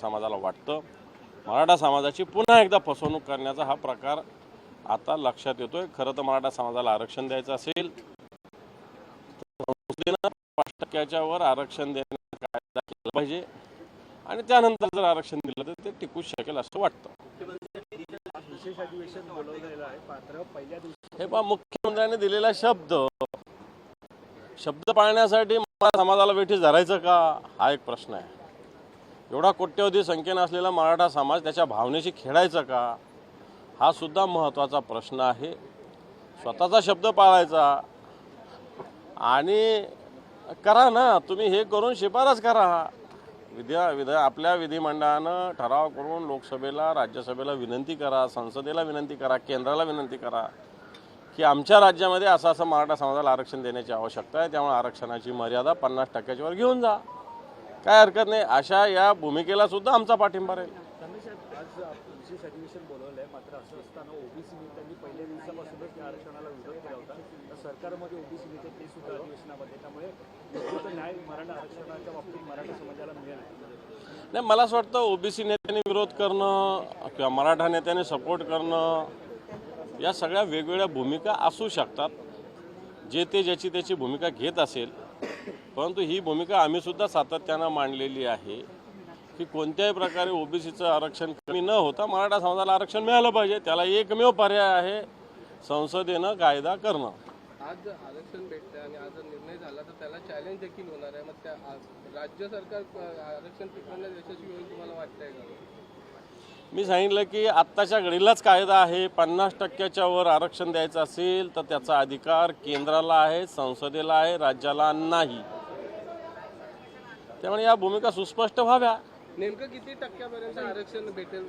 समाजाला वाटतं. मराठा समाजाची पुन्हा एकदा फसवणूक करण्याचा हा प्रकार आता लक्षात येतोय. खरं तर मराठा समाजाला आरक्षण द्यायचं असेल पाच टक्क्याच्या वर आरक्षण देण्याचा कायदा केला पाहिजे. आणि त्यानंतर जर आरक्षण दिलं तर ते टिकू शकेल असं वाटतं. हे पहा मुख्यमंत्र्यांनी दिलेला शब्द शब्द पाळण्यासाठी मराठा समाजाला वेठीस धरायचं का? हा एक प्रश्न आहे. एवढा कोट्यवधी संख्येनं असलेला मराठा समाज त्याच्या भावनेशी खेळायचा का? हा सुद्धा महत्त्वाचा प्रश्न आहे. स्वतःचा शब्द पाळायचा. आणि करा ना तुम्ही हे करून शिफारस करा. विद्या विधा आपल्या विधिमंडळानं ठराव करून लोकसभेला राज्यसभेला विनंती करा संसदेला विनंती करा केंद्राला विनंती करा की आमच्या राज्यामध्ये असं असं मराठा समाजाला आरक्षण देण्याची आवश्यकता आहे. त्यामुळे आरक्षणाची मर्यादा पन्नास टक्क्याच्या वर घेऊन जा. काय हरकत नाही. अशा या भूमिकेला सुद्धा आमचा पाठिंबा राहील. नाही मला असं वाटतं ओबीसी नेत्यांनी विरोध करणं किंवा मराठा नेत्यांनी सपोर्ट करणं या सगळ्या वेगवेगळ्या भूमिका असू शकतात. जे ते ज्याची त्याची भूमिका घेत असेल परंतु ही भूमिका आम्ही सुद्धा सातत्यानं मांडलेली आहे की कोणत्याही प्रकारे ओबीसीचं आरक्षण कमी न होता मराठा समाजाला आरक्षण मिळालं पाहिजे. त्याला एकमेव पर्याय आहे संसदेनं कायदा करणं. आज आरक्षण भेटतं आणि आज जर निर्णय झाला तर त्याला चॅलेंज देखील होणार आहे. मग त्या राज्य सरकार आरक्षण टिकवण्यात यशस्वी होईल तुम्हाला वाटतंय का? मी सांगितलं की आत्ताच्या घडीलाच कायदा आहे. पन्नास टक्क्याच्या वर आरक्षण द्यायचं असेल तर त्याचा अधिकार केंद्राला आहे संसदेला आहे राज्याला नाही. त्यामुळे या भूमिका सुस्पष्ट व्हाव्या. नेमकं किती टक्क्यापर्यंत आरक्षण भेटेल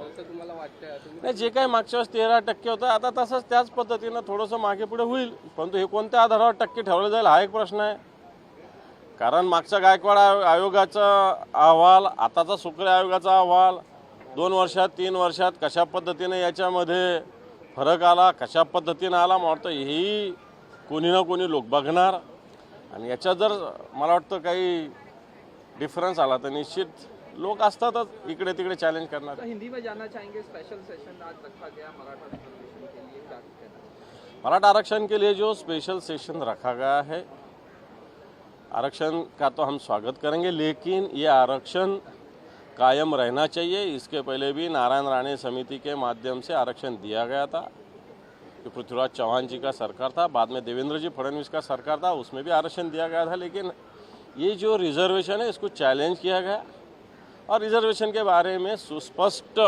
असं तुम्हाला तुम्ही नाही जे काही मागच्या वेळेस तेरा टक्के होतं आता तसंच त्याच पद्धतीनं थोडंसं मागे पुढे होईल. परंतु हे कोणत्या आधारावर टक्के ठरवलं जाईल हा एक प्रश्न आहे. कारण मागच्या गायकवाड आयो- आयोगाचा अहवाल आताचा सुक्रे आयोगाचा अहवाल दोन वर्षात तीन वर्षात कशा पद्धतीने याच्यामध्ये फरक आला कशा पद्धतीनं आला मला वाटतं हेही कोणी ना कोणी लोक बघणार आणि याच्यात जर मला वाटतं काही डिफरन्स आला तर निश्चित लोक असतातच इकडे तिकडे चॅलेंज करणार हिंदी में जानना चाहेंगे स्पेशल सेशन आज रखा गया मराठा रिजर्वेशन के लिए क्या कहना? मराठा आरक्षण के लिए जो स्पेशल सेशन रखा गया है आरक्षण का तो हम स्वागत करेंगे लेकिन ये आरक्षण कायम रहना चाहिए। इसके पहले भी नारायण राणे समिति के माध्यम से आरक्षण दिया गया था कि पृथ्वीराज चौहान जी का सरकार था। बाद में देवेंद्र जी फडणवीस का सरकार था, उसमें भी आरक्षण दिया गया था। लेकिन ये जो रिजर्वेशन है, इसको चैलेंज किया गया। और रिजर्वेशन के बारे में सुस्पष्ट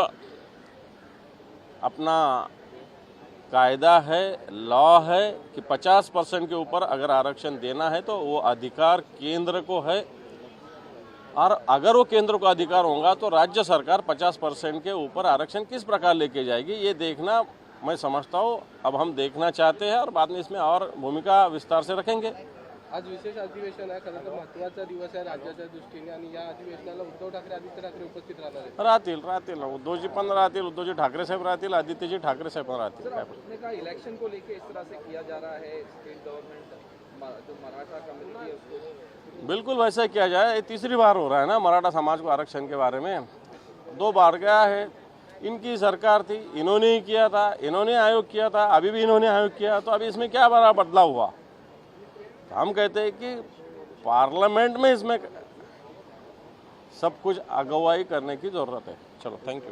अपना कायदा है लॉ है कि 50 परसेंट के ऊपर अगर आरक्षण देना है तो वो अधिकार केंद्र को है। और अगर वो केंद्र का अधिकार होगा तो राज्य सरकार 50 परसेंट के ऊपर आरक्षण किस प्रकार लेके जाएगी ये देखना मैं समझता हूँ। अब हम देखना चाहते हैं और बाद में इसमें और भूमिका विस्तार से रखेंगे। आज विशेष अधिवेशन आहे खरं तर महत्वाचा दिवस आहे राज्याच्या दृष्टीने आणि या अधिवेशनाला उद्धव ठाकरे आदित्य ठाकरे उपस्थित राहणार राहतील राहतील. ना उद्धवजी पण राहतील उद्धवजी ठाकरे साहेब राहतील आदित्यजी ठाकरे साहेब राहतील. इलेक्शन को लेके इस तरह से किया जा रहा है स्टेट गवर्नमेंट बिल्कुल वैसा किया जाए। ये तीसरी बार हो रहा है ना मराठा समाज को आरक्षण के बारे में। दो बार गया है। इनकी सरकार थी, इन्होंने ही किया था, इन्होंने आयोग किया था, अभी भी इन्होंने आयोग किया तो अभी इसमें क्या बड़ा बदलाव हुआ? हम कहते हैं कि पार्लियामेंट में इसमें सब कुछ अगुवाई करने की ज़रूरत है। चलो थैंक यू